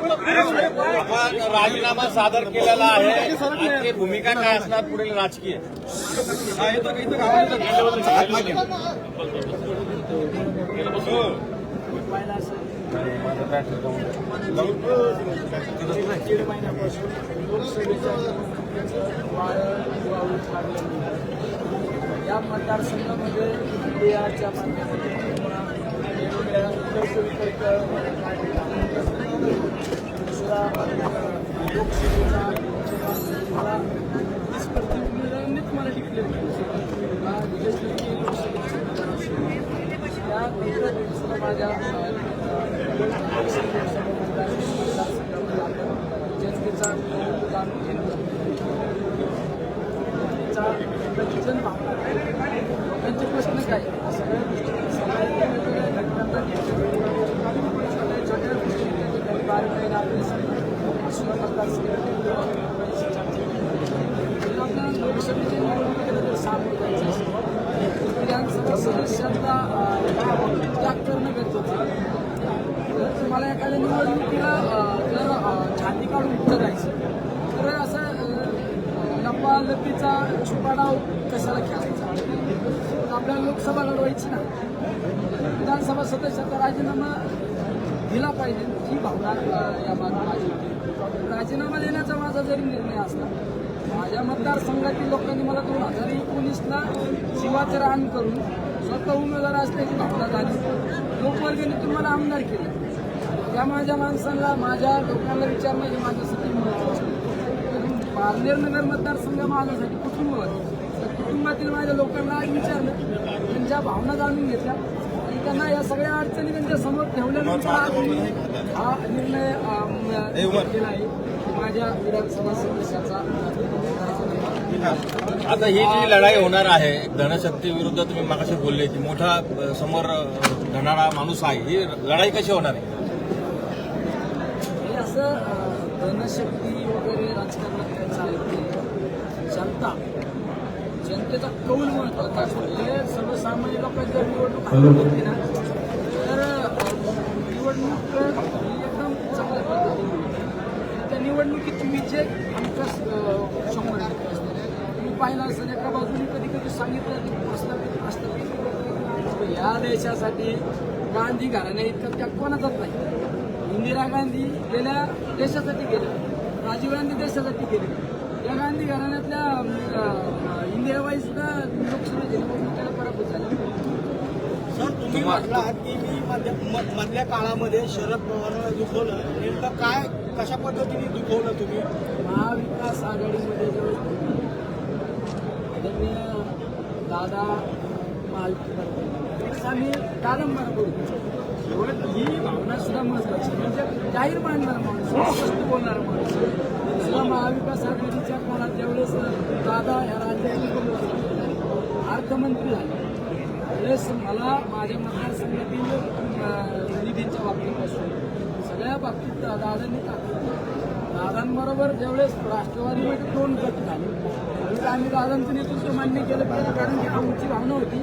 आपण राजीनामा सादर केलेला आहे. भूमिका काय असणार? पुढील राजकीय. दीड महिन्यापासून लोकसभेच्या वारं वाहून लागलेलं आहे. या मतदारसंघामध्ये बिहारच्या माध्यमातून वेगवेगळ्या दुसरा लोकसभेचा मला स्पर्धेत मला डिक्लेअर केलं माझ्या जनतेचा जाणून घेणं त्यांचा प्रतिजन भावना काय त्यांचे प्रश्न काय सगळ्या गोष्टी सगळ्या वेगवेगळ्या घटनांना सगळ्या छोट्या गोष्टी काही बारकाईने आपले सामोरं जायचं विधानसभा सदस्यांचा त्याग करणं गरजेचं जर तुम्हाला एखाद्या निवडणुकीला जर छाती काढून तर असं अं, लपा कशाला खेळायचा तर आपल्याला लोकसभा लढवायची ना विधानसभा सदस्याचा राजीनामा दिला पाहिजे ही भावना या माझी होती राजीनामा देण्याचा माझा जरी निर्णय असला माझ्या मतदारसंघातील लोकांनी मला दोन हजार एकोणीसला शिवाचं रान करून स्वतः उमेदवार असल्याची भावना झाली. लोकवर्गणीतून मला आमदार केले. त्या माझ्या माणसांना माझ्या लोकांना विचारणं हे माझ्यासाठी महत्वाचं पारनेर नगर मतदारसंघ माझ्यासाठी कुटुंब होते. कुटुंबातील माझ्या लोकांना विचारलं त्यांच्या भावना जाणून घेतल्या. त्यांना या सगळ्या अडचणी त्यांच्यासमोर ठेवल्यानंतर आज मी हा निर्णय केला आहे माझ्या विधानसभा सदस्याचा आता ही जी लढाई होणार आहे धनशक्ती विरुद्ध तुम्ही मागाशी बोलले की मोठा समोर अ, धनारा माणूस आहे. ही लढाई कशी होणार आहे? हे असं धनशक्ती वगैरे राजकारणात चालत नाही जनतेचा कौल महत्त्वाचा हे सर्वसामान्य लोकांची जर निवडणूक हातात घेतली ना तर निवडणूक ही एकदम चांगल्या पद्धतीने. त्या निवडणुकीत विजय हमखास अं, शंभर टक्के असतो तुम्ही पाहिलं असेल एका बाजूने कधी कधी सांगितलं की प्रस्तावित प्रस्तावित या देशासाठी गांधी घराण्या इतका त्याग कोणाचाच नाही. इंदिरा गांधी गेल्या देशासाठी गेल्या. राजीव गांधी देशासाठी गेले. या गांधी घराण्यातल्या अं, इंदिराबाई सुद्धा लोकसभेच्या निवडणुकीला पराभूत सर तुम्ही म्हटलात की मी म- मधल्या काळामध्ये शरद पवारांना दुखवलं. नेमकं काय कशा पद्धतीने दुखवलं तुम्ही? महाविकास आघाडीमध्ये आदरणीय दादा महाविकास आम्ही कादंबरा करू. ही भावना सुद्धा महत्वाची म्हणजे जाहीर मांडणारा माणूस स्पष्ट बोलणारा माणूस. सुद्धा महाविकास आघाडीच्या काळात ज्यावेळेस दादा या राज्याचे अर्थमंत्री झाले. त्यावेळेस मला माझ्या मतदारसंघातील निधीच्या बाबतीपासून. सगळ्या बाबतीत दादांनी टाकलं दादांबरोबर ज्यावेळेस राष्ट्रवादीमध्ये दोन गट झाले. त्यावेळेस आम्ही दादांचं नेतृत्व मान्य केलं पाहिजे कारण की आमची भावना होती.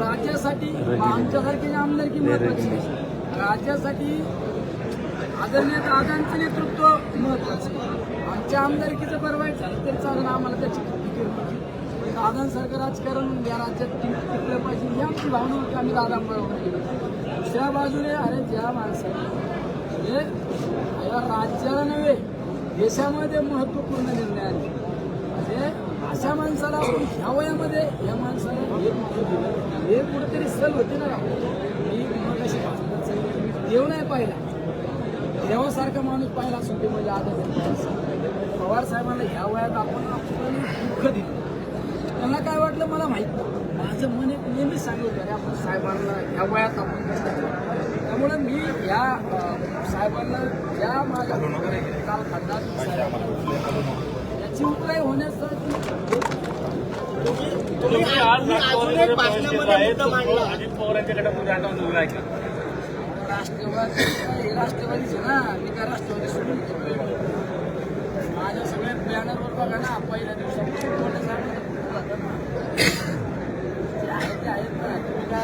राज्यासाठी आमच्यासारखी आमदारकी महत्वाची. राज्यासाठी आदरणीय दादांचं नेतृत्व महत्वाचं आमच्या आमदारकीचं परवाय वाईट झालं तरी चालून आम्हाला त्याची फिकीर पाहिजे दादांसारखं राजकारण या राज्यात टिकलं पाहिजे ही आमची भावना होती आम्ही दादांबरोबर दुसऱ्या बाजूने अरे ज्या माणसाने हे या राज्याला नव्हे देशामध्ये महत्त्वपूर्ण निर्णय आले. म्हणजे अशा माणसाला आपण ह्या वयामध्ये या माणसाला हे महत्त्व दिलं. हे कुठेतरी सल होते ना मी कशी देव नाही पाहिला. देवासारखा माणूस पाहिला असतो म्हणजे आदर पवार साहेबांना ह्या वयात आपण दुःख दिलं त्यांना काय वाटलं मला माहीत नाही माझं मन एक नेहमीच सांगत अरे आपण साहेबांना ह्या वयात आपण? त्यामुळे मी या साहेबांना ज्या माझ्या कालखंडात साहेबांना याची उकळी होण्यासाठी राष्ट्रवादी राष्ट्रवादीचे ना मी काय राष्ट्रवादी सोडून. माझ्या सगळ्या बॅनरवर बघा ना पहिल्या दिवसापासून मोठ्या साहेबांचा फोटो होता ना. जे आहेत ते आहेत ना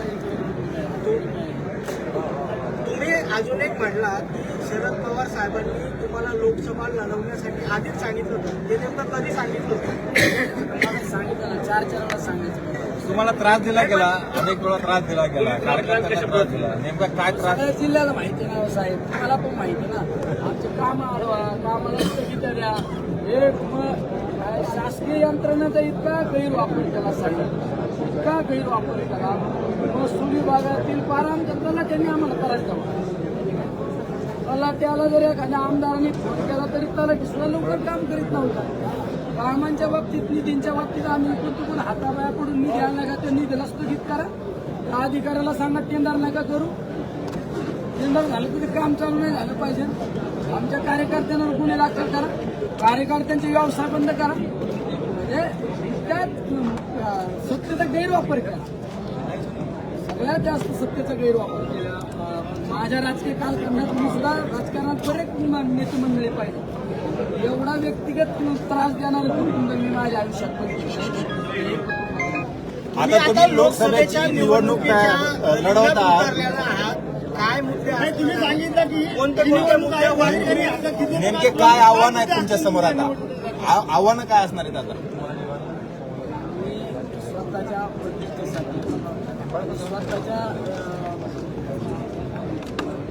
तुम्ही अजून एक म्हणला की शरद पवार साहेबांनी तुम्हाला लोकसभा लढवण्यासाठी आधीच सांगितलं होतं. ते नेमकं कधी सांगितलं होतं? सांगितलं चार चार वेळा सांगायचं. तुम्हाला त्रास दिला गेला अनेक वेळा त्रास दिला गेला कार्यकर्त्यांना त्रास दिला. नेमका काय त्रास? सगळ्या जिल्ह्याला माहिती ना हो साहेब. मला पण माहिती ना. आमचे काम आडवा कामाला स्थगित द्या. हे मग काय शासकीय यंत्रणेचा इतका गैरवापर केला साहेब. इतका गैरवापर केला. महसूल विभागातील पारा आमच्या तलाट्यांनी आम्हाला करायला हवा तलाट्याला जर एखाद्या आमदारांनी फोन केला तरी तलाठी. सुद्धा लवकर काम करीत नव्हता. कामांच्या बाबतीत निधींच्या बाबतीत आम्ही इकडून तिकडून हाताबायाकडून निधी आणला का त्या निधीला स्थगित करा. त्या अधिकाऱ्याला सांगा टेंडर नका करू. टेंडर झालं तरी काम चालू नाही झालं पाहिजे. आमच्या कार्यकर्त्यांवर गुन्हे दाखल करा. कार्यकर्त्यांचे व्यवसाय बंद करा. म्हणजे त्यात अं, सत्तेचा गैरवापर करा. सगळ्यात जास्त सत्तेचा गैरवापर केला. माझ्या राजकीय कालखंडात मी सुद्धा राजकारणात बरेच नेते मंडळी पाहिजे एवढा व्यक्तिगत त्रास देणारे कुटुंब मी माझ्या आयुष्यात बघितलं. आता तुम्ही लोकसभेची निवडणूक निवडणुकीच्या लढवत आहात. काय मुद्दे आहेत तुम्ही सांगितलं की कोणते मुद्दे नेमके काय आव्हान आहेत तुमच्यासमोर आता? आव्हानं काय असणार आहेत आता मी स्वतःच्या प्रतिष्ठेसाठी स्वतःच्या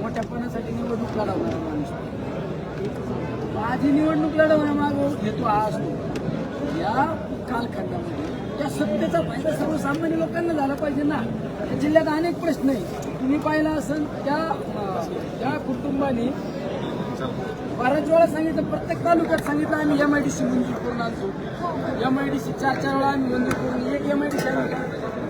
मोठ्यापणासाठी निवडणूक लढवणार माणूस. माझी निवडणूक लढवण्यामागं हेतू हा असतो या कालखंडामध्ये या सत्तेचा फायदा सर्वसामान्य लोकांना झाला पाहिजे ना. या जिल्ह्यात अनेक प्रश्न आहे तुम्ही पाहिला असेल त्या त्या कुटुंबाने बऱ्याच वेळा सांगितलं प्रत्येक तालुक्यात सांगितलं आम्ही एम आय डी सी मंजूर करून आणतो. एम आय डी सी चार चार वेळा आम्ही मंजूर करून एक एम आय डी सी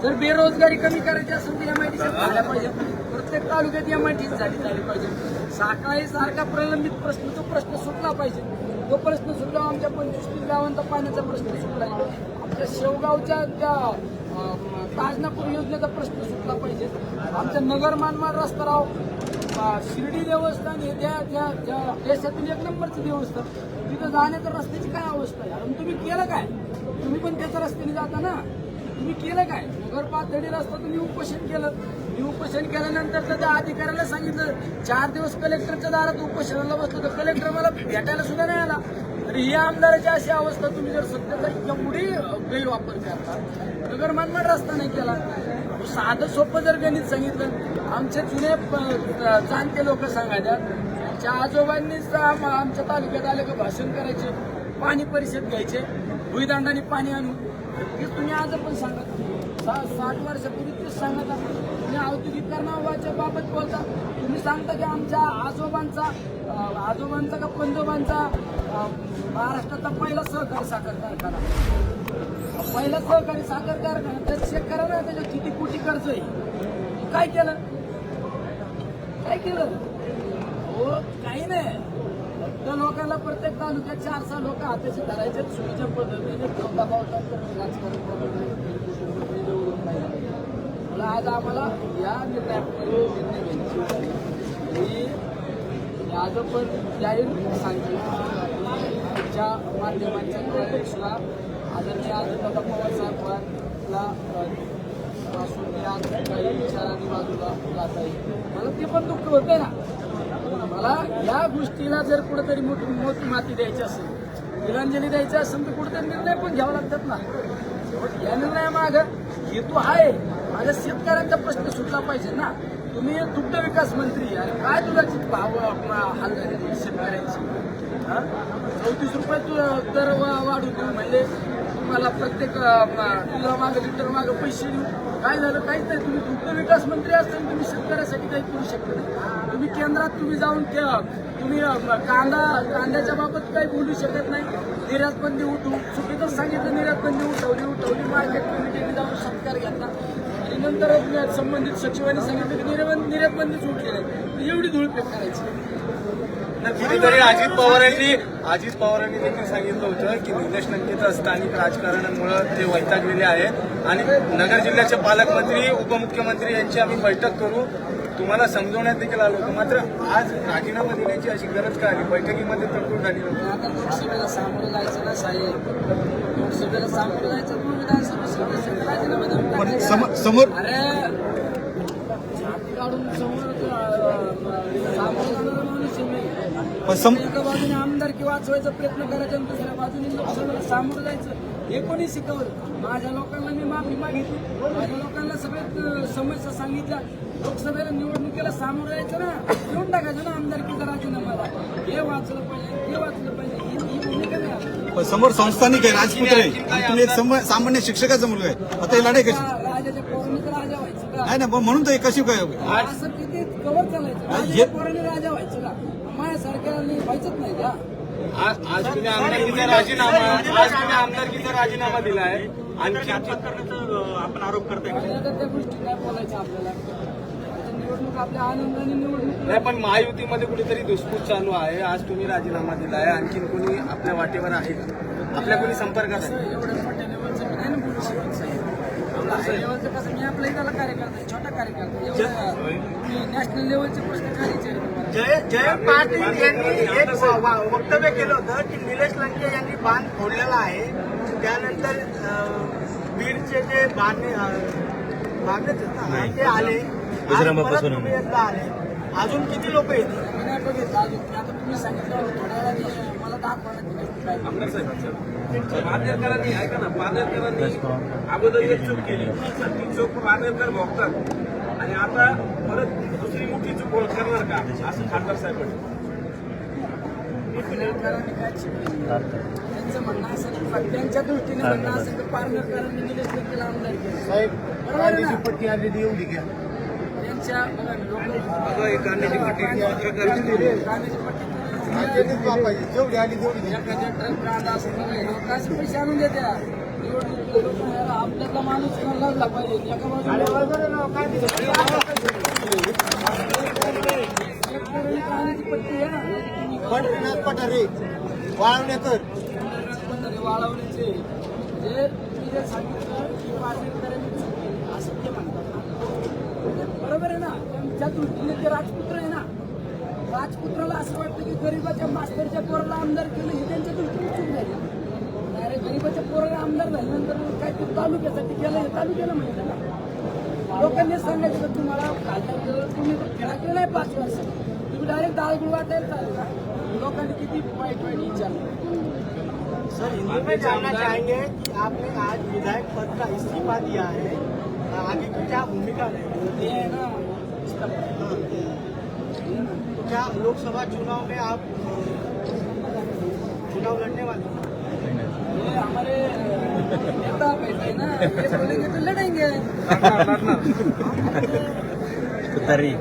जर बेरोजगारी कमी करायची असेल तर एम आय झाल्या पाहिजे प्रत्येक तालुक्यात एम आय झाली झाली पाहिजे. साखळी सारखा प्रलंबित प्रश्न तो प्रश्न सुटला पाहिजे. तो प्रश्न सुटला आमच्या पंचवीस गावांचा पाण्याचा प्रश्न सुटला. आमच्या शेवगावच्या त्या ताजनापूर योजनेचा प्रश्न सुटला पाहिजे. आमच्या नगर मानमाड रस्ता राव शिर्डी देवस्थान हे त्या त्या त्या देशातील एक नंबरचं देवस्थान. तिथं जाण्याच्या रस्त्याची काय अवस्था आहे? आणि तुम्ही केलं काय? तुम्ही पण त्याच्या रस्त्याने जाता ना? तुम्ही केलं काय? नगर पातळीला रस्ता तुम्ही उपोषण केलं. मी उपोषण केल्यानंतर तर त्या अधिकाऱ्याला सांगितलं चार दिवस कलेक्टरच्या दारात उपोषणाला बसलो तर कलेक्टर मला भेटायला सुद्धा नाही आला. तर ही आमदाराची अशी अवस्था तुम्ही जर सत्याचा एवढी गैरवापर करता नगर मनमाड रस्ता नाही केला. साधं सोपं जर गणित सांगितलं आमचे जुने प- जाणते लोक सांगायच्या आमच्या आजोबांनीच आमच्या तालुक्यात आले का भाषण करायचे पाणी परिषद घ्यायचे भुईदांडाने पाणी आणून हे तुम्ही आज पण सांगत सा- साठ वर्षापूर्वी तेच सांगत तुम्ही औद्योगिकरणाच्या बाबत बोलता. तुम्ही सांगता की आमच्या आजोबांचा आजोबांचा का पंजोबांचा महाराष्ट्राचा पहिला सहकारी साखर कारखाना. पहिला सहकारी साखर कारखाना. त्या शेतकऱ्यांना त्याच्या किती कोटी कर्ज आहे? काय केलं? काय केलं? हो काही नाही. त्या लोकांना प्रत्येक तालुक्यात चार सहा लोक हाताशी धरायचे चुकीच्या पद्धतीने चौदा राजकारण मला आज आम्हाला या निर्णयामध्ये निर्णय मी आज पण जाहीर सांगितलं आमच्या माध्यमांच्या द्वारे आदरणीय आजोबा पवार साहेबांना पासून मी आज काही विचारांनी बाजूला जात आहे मला ते पण दुःख होतं ना. मला या गोष्टीला जर कुठेतरी मोठी मोठी माती द्यायची असेल तिलांजली द्यायची असेल तर कुठेतरी निर्णय पण घ्यावा लागतात ना. शेवटी या निर्णयामागं हेतू आहे. माझ्या शेतकऱ्यांचा प्रश्न सुटला पाहिजे ना. तुम्ही दुग्ध विकास मंत्री आणि काय दुधाची भाव हाल झाले शेतकऱ्यांची? चौतीस रुपये तू दर वा- वाढू देऊ म्हणजे मला प्रत्येक तुला मागं लिटर मागं पैसे देऊ काय झालं काहीच नाही. तुम्ही दुग्ध विकास मंत्री असताना तुम्ही शेतकऱ्यासाठी काही करू शकत नाही. तुम्ही केंद्रात तुम्ही जाऊन तुम्ही कांदा कांद्याच्या बाबत काही बोलू शकत नाही. निर्यात बंदी उठू. चुकीतच सांगितलं निर्यात बंदी उठवली उठवली. मार्केट कमिटीने जाऊन सत्कार घेतला. आणि नंतर संबंधित सचिवांनी सांगितलं की निर्यात निर्यात बंदीच उठली नाही. एवढी धूळफेक करायची. कुठेतरी अजित पवारांनी अजित पवारांनी देखील सांगितलं होतं की निलेश लंकेचं स्थानिक राजकारणामुळे ते वैतागलेले आहेत. आणि नगर जिल्ह्याचे पालकमंत्री उपमुख्यमंत्री यांची आम्ही बैठक करू. तुम्हाला समजवण्यात देखील आलं होतं. मात्र आज राजीनामा देण्याची अशी गरज का आली? बैठकीमध्ये तरतूद झाली आता लोकसभेला सामोरं जायचं ना साहेब? लोकसभेला सामोरं जायचं म्हणून विधानसभा समोर अरे छाती काढून समोर अं, सामोरं जाणारा माणूस आहे मी. पण सम- एका बाजूने आमदारकी वाचवायचा प्रयत्न करायचा आणि दुसऱ्या बाजूने लोकसभेला सामोरं जायचं हे कोणी शिकवलं? माझ्या लोकांना मी माफी मागितली. माझ्या लोकांना सगळ्यात समस्या सांगितल्या. लोकसभेला निवडणुकीला सामोरं जायचं ना देऊन टाकायचं ना आमदारकीचा राजीनामा हे वाचलं पाहिजे हे वाचलं पाहिजे ही भूमिका नाही समोर संस्थानिक आहे राजपुत्र तुम्ही एक सम- सामान्य शिक्षकाचा मुलगा आहे. आता ही लढाई कशी? राजाच्या राजा व्हायचं. नाही ना म्हणून तर कशी काय असं किती कवर चालायचं राजाच्या पोरांनी राजा व्हायचं का व्हायचंच नाही का? आज आज तुम्ही आमदारकीचा राजीनामा आज तुम्ही आमदारकीचा राजीनामा दिलाय. आणखी आपण आरोप करताय. आपल्याला त्या गोष्टी काय बोलायचं आपल्याला? आता निवडणूक आपल्या आनंदाने निवडणूक नाही पण महायुतीमध्ये कुठेतरी धुसफूस चालू आहे. आज तुम्ही राजीनामा दिलाय. आणखीन कोणी आपल्या वाटेवर आहे? का आपल्या कोणी संपर्कात आहे? एवढ्या मोठ्या लेवलचं मी नाही ना बोलू शकत साहेब. आपलं हाय लेवलचं कसं कार्यकर्ता छोटा कार्यकर्ता नॅशनल लेवलचे प्रश्न खालीचे आहेत. मला. जय पाटील यांनी एक वक्तव्य केलं होतं की निलेश लंके यांनी बांध फोडलेला आहे. त्यानंतर बीडचे जे बांधणे ना, ते आले. आज परत तुम्ही एकदा आले. अजून किती लोक येतील? मी नाही बघितलं अजून. आता तुम्ही सांगितलं थोड्या वेळाने पानेरकरांनी ऐका ना पानेरकरांनी अगोदर एक चूक केली ती चूक पादरकर भोगतात आणि आता परत दुसरी मोठी चूक करणार का असं खासदार साहेब म्हणतात. काय त्यांचं म्हणणं असं त्यांच्या दृष्टीने म्हणणं असेल तर पारनेरकरांनी निलेश लंकेला आमदार केलं पट्टी आलेली एवढी घ्या त्यांच्या बघा पट्टी जेवढी आली तेवढी ट्रक असं पैसे आणून देत्या? आपल्यातला माणूस लागला पाहिजे? एका बाजूला पंढरीनाथ पठारे वाळवण्याचे. सांगितलं की असं ते म्हणतात. बरोबर आहे ना? त्यांच्या दृष्टीने ते राजपुत्र आहे ना राजपुत्राला असं वाटतं की गरीबाच्या मास्तरच्या पोराला आमदार केलं ही त्यांच्या दृष्टीने चूक झाली. अरे गरीबाच्या पोराला आमदार झाल्यानंतर काय ते तालुक्यासाठी केलं हे तालुक्याला माहिती आहे ना लोकांनी सांगायचं तुम्हाला खासदार केलं तुम्ही खेळा केला नाही पाच वर्ष. तुम्ही डायरेक्ट दाळगुळ वाटायला चालेल. का लोकांनी किती वाईट वाईट विचारलं सर हिंदी में जानना चाहेंगे कि आपने आज विधायक पद का इस्तीफा दिया है आगे की क्या भूमिका रहेगी आहे ना क्या लोकसभा चुनाव में आप चुनाव लड़ने वाले हैं? ये हमारे नेता बैठे ना ये बोलेंगे तो लड़ेंगे. तरी